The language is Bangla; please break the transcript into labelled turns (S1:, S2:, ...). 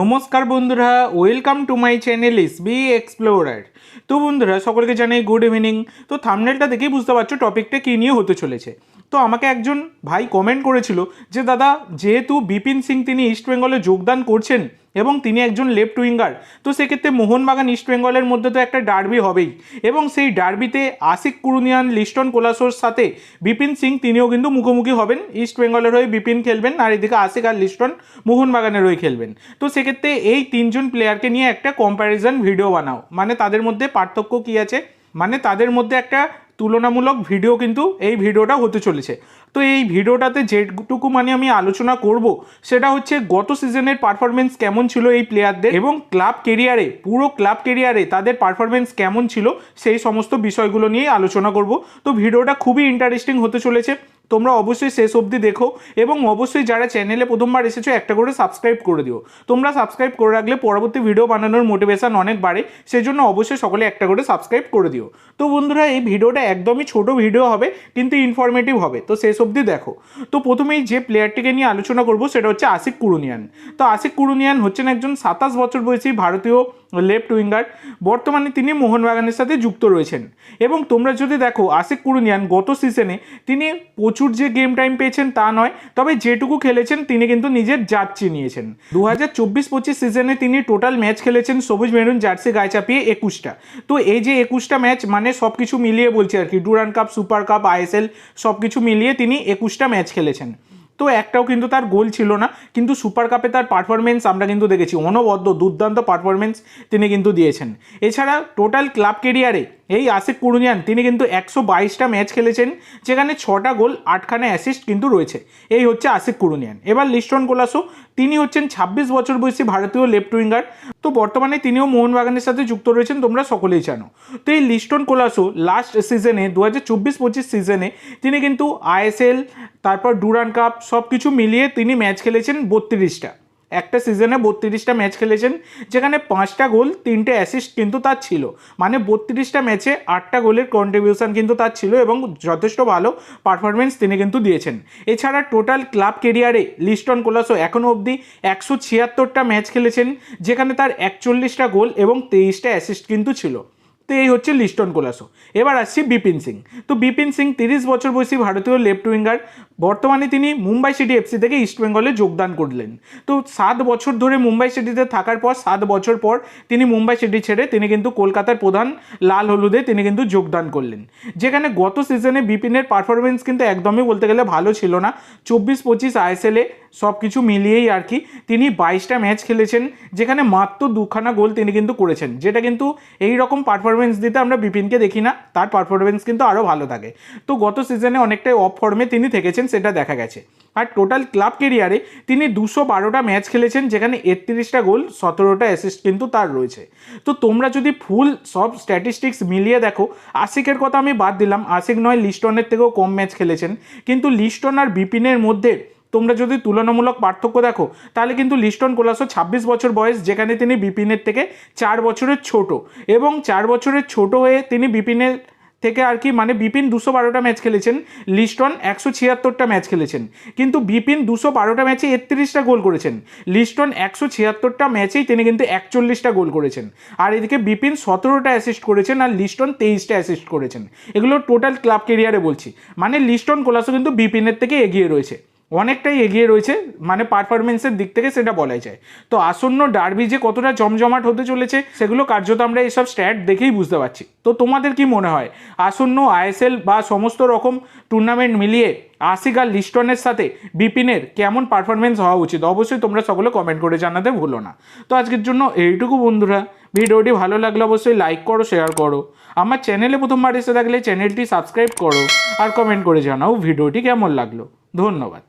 S1: নমস্কার বন্ধুরা welcome to my channel S B explorer তো বন্ধুরা, সকলকে জানাই গুড ইভিনিং তো থামনেলটা দেখেই বুঝতে পারছ টপিকটা কী নিয়ে হতে চলেছে। তো আমাকে একজন ভাই কমেন্ট করেছিল যে, দাদা, যেহেতু বিপিন সিং তিনি ইস্ট বেঙ্গলে যোগদান করছেন এবং তিনি একজন লেফট উইঙ্গার তো সেক্ষেত্রে মোহনবাগান ইস্ট বেঙ্গলের মধ্যে তো একটা ডার্বি হবেই। এবং সেই ডার্বিতে আশিক কুরুনিয়ান, লিস্টন কোলাসোর সাথে বিপিন সিং তিনিও কিন্তু মুখোমুখি হবেন। ইস্ট বেঙ্গলের হয়ে বিপিন খেলবেন আর এদিকে আশিক আর লিস্টন মোহনবাগানের হয়ে খেলবেন। তো সেক্ষেত্রে এই তিনজন প্লেয়ারকে নিয়ে একটা কম্প্যারিজন ভিডিও বানাও। মানে তাদের মধ্যে পার্থক্য কী আছে? মানে তাদের মধ্যে একটা তুলনামূলক ভিডিও কিন্তু এই ভিডিওটা হতে চলেছে। তো এই ভিডিওটাতে যেটুকু মানে আমি আলোচনা করব, সেটা হচ্ছে গত সিজনের পারফরমেন্স কেমন ছিল এই প্লেয়ারদের এবং ক্লাব কেরিয়ারে পুরো ক্লাব কেরিয়ারে তাদের পারফরমেন্স কেমন ছিল, সেই সমস্ত বিষয়গুলো নিয়েই আলোচনা করব। তো ভিডিওটা খুবই ইন্টারেস্টিং হতে চলেছে। তোমরা অবশ্যই শেষ অবধি দেখো এবং অবশ্যই যারা চ্যানেলে প্রথমবার এসেছ, একটা করে সাবস্ক্রাইব করে দিও। তোমরা সাবস্ক্রাইব করে রাখলে পরবর্তী ভিডিও বানানোর মোটিভেশন অনেক বাড়ে সেই জন্য অবশ্যই সকলে একটা করে সাবস্ক্রাইব করে দিও। তো বন্ধুরা, এই ভিডিওটা একদমই ছোট ভিডিও হবে, কিন্তু ইনফরমেটিভ হবে। তো শেষ অবধি দেখো। তো প্রথমেই যে প্লেয়ারটিকে নিয়ে আলোচনা করব, সেটা হচ্ছে আশিক কুরুনিয়ান। তো আশিক কুরুনিয়ান হচ্ছেন একজন সাতাশ বছর বয়সী ভারতীয় লেফট উইঙ্গার, বর্তমানে তিনি মোহনবাগানের সাথে যুক্ত রয়েছেন। এবং তোমরা যদি দেখো, আশিক কুরুনিয়ান গত সিজনে তিনি প্রচুর যে গেম টাইম পেয়েছেন তা নয়, তবে যেটুকু খেলেছেন তিনি কিন্তু নিজের জাত চিনিয়েছেন দু হাজার চব্বিশ পঁচিশ সিজনে তিনি টোটাল ম্যাচ খেলেছেন সবুজ মেরুন জার্সি গায়ে চাপিয়ে একুশটা। তো এই যে একুশটা ম্যাচ মানে সব কিছু মিলিয়ে বলছি আর কি Durand cup, super cup ISL সব কিছু মিলিয়ে তিনি একুশটা ম্যাচ খেলেছেন। তো একটাও কিন্তু তার গোল ছিল না। কিন্তু সুপার কাপে তার পারফরমেন্স আমরা কিন্তু দেখেছি। অনবদ্য, দুর্দান্ত পারফরমেন্স তিনি কিন্তু দিয়েছেন। এছাড়া টোটাল ক্লাব কেরিয়ারে এই আশিক কুরুনিয়ান তিনি কিন্তু একশো বাইশটা ম্যাচ খেলেছেন, যেখানে ছটা গোল, আটখানা অ্যাসিস্ট কিন্তু রয়েছে। এই হচ্ছে আশিক কুরুনিয়ান এবার লিস্টন কোলাসো তিনি হচ্ছেন ছাব্বিশ বছর বয়সী ভারতীয় লেফট উইঙ্গার তো বর্তমানে তিনিও মোহনবাগানের সাথে যুক্ত রয়েছেন, তোমরা সকলেই জানো। তো এই লিস্টন কোলাসো লাস্ট সিজনে দু হাজার চব্বিশ পঁচিশ সিজনে তিনি কিন্তু আইএসএল তারপর ডুরান কাপ সব কিছু মিলিয়ে তিনি ম্যাচ খেলেছেন বত্রিশটা। একটা সিজনে বত্রিশটা ম্যাচ খেলেছেন, যেখানে পাঁচটা গোল, তিনটে অ্যাসিস্ট কিন্তু তার ছিল। মানে বত্রিশটা ম্যাচে আটটা গোলের কন্ট্রিবিউশন কিন্তু তার ছিল এবং যথেষ্ট ভালো পারফরমেন্স তিনি কিন্তু দিয়েছেন। এছাড়া টোটাল ক্লাব কেরিয়ারে লিস্টন কোলাসো এখনও অবধি একশো ছিয়াত্তরটা ম্যাচ খেলেছেন, যেখানে তার একচল্লিশটা গোল এবং তেইশটা অ্যাসিস্ট কিন্তু ছিল। তো এই হচ্ছে লিস্টন কোলাসো। এবার আসছি বিপিন সিং। তো বিপিন সিং তিরিশ বছর বয়সী ভারতীয় লেফট উইঙ্গার। বর্তমানে তিনি মুম্বাই সিটি এফসি থেকে ইস্ট বেঙ্গলে যোগদান করলেন। তো সাত বছর ধরে মুম্বাই সিটিতে থাকার পর, সাত বছর পর তিনি মুম্বাই সিটি ছেড়ে তিনি কিন্তু কলকাতার প্রধান লাল হলুদে তিনি কিন্তু যোগদান করলেন। যেখানে গত সিজনে বিপিনের পারফরমেন্স কিন্তু একদমই বলতে গেলে ভালো ছিল না। চব্বিশ পঁচিশ আইএসএলে সব কিছু মিলিয়েই আর কি তিনি বাইশটা ম্যাচ খেলেছেন, যেখানে মাত্র দুখানা গোল তিনি কিন্তু করেছেন, যেটা কিন্তু এই রকম পারফরমেন্স দিতে আমরা বিপিনকে দেখি না, তার পারফরমেন্স কিন্তু আরও ভালো থাকে। তো গত সিজনে অনেকটাই অফ ফর্মে তিনি থেকেছেন, সেটা দেখা গেছে। আর টোটাল ক্লাব কেরিয়ারে তিনি দুশো বারোটা ম্যাচ খেলেছেন, যেখানে একত্রিশটা গোল, সতেরোটা অ্যাসিস্ট কিন্তু তার রয়েছে। তো তোমরা যদি ফুল সব স্ট্যাটিস্টিক্স মিলিয়ে দেখো, আশিকের কথা আমি বাদ দিলাম, আশিক নয়, লিস্টনের থেকেও কম ম্যাচ খেলেছেন। কিন্তু লিস্টন আর বিপিনের মধ্যে তোমরা যদি তুলনামূলক পার্থক্য দেখো, তাহলে কিন্তু লিস্টন কোলাসো ছাব্বিশ বছর বয়স, যেখানে তিনি বিপিনের থেকে চার বছরের ছোট এবং চার বছরের ছোট হয়ে তিনি বিপিনের থেকে আর কি মানে বিপিন দুশো বারোটা ম্যাচ খেলেছেন, লিস্টন একশো ছিয়াত্তরটা ম্যাচ খেলেছেন। কিন্তু বিপিন দুশো বারোটা ম্যাচে একত্রিশটা গোল করেছেন, লিস্টন একশো ছিয়াত্তরটা ম্যাচেই তিনি কিন্তু একচল্লিশটা গোল করেছেন। আর এদিকে বিপিন সতেরোটা অ্যাসিস্ট করেছেন আর লিস্টন তেইশটা অ্যাসিস্ট করেছেন। এগুলো টোটাল ক্লাব কেরিয়ারে বলছি মানে লিস্টন কোলাসো কিন্তু বিপিনের থেকে এগিয়ে রয়েছে। অনেকটাই এগিয়ে রয়েছে মানে পারফরমেন্সের দিক থেকে সেটা বলাই যায়। তো আসন্ন ডার্বি যে কতটা জমজমাট হতে চলেছে, সেগুলো কার্যত আমরা এইসব স্ট্যাট দেখেই বুঝতে পারছি। তো তোমাদের কি মনে হয়? আসন্ন আইএসএল বা সমস্ত রকম টুর্নামেন্ট মিলিয়ে আশিক লিস্টনের সাথে বিপিনের কেমন পারফরমেন্স হওয়া উচিত? অবশ্যই তোমরা সকলে কমেন্ট করে জানাতে ভুলো না। তো আজকের জন্য এইটুকু বন্ধুরা। ভিডিওটি ভালো লাগলে অবশ্যই লাইক করো শেয়ার করো। আমার চ্যানেলে প্রথমবার এসে থাকলে চ্যানেলটি সাবস্ক্রাইব করো আর কমেন্ট করে জানাও ভিডিওটি কেমন লাগল। ধন্যবাদ।